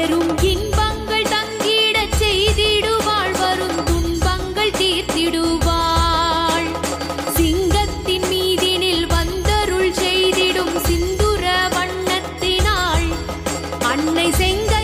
பெரும் இன்பங்கள் தங்கிடச் செய்திடுவாள் வரும் துன்பங்கள் தீர்த்திடுவாள். சிங்கத்தின் மீதினில் வந்தருள் செய்திடும் சிந்துர வண்ணத்தினாள் அன்னை செங்க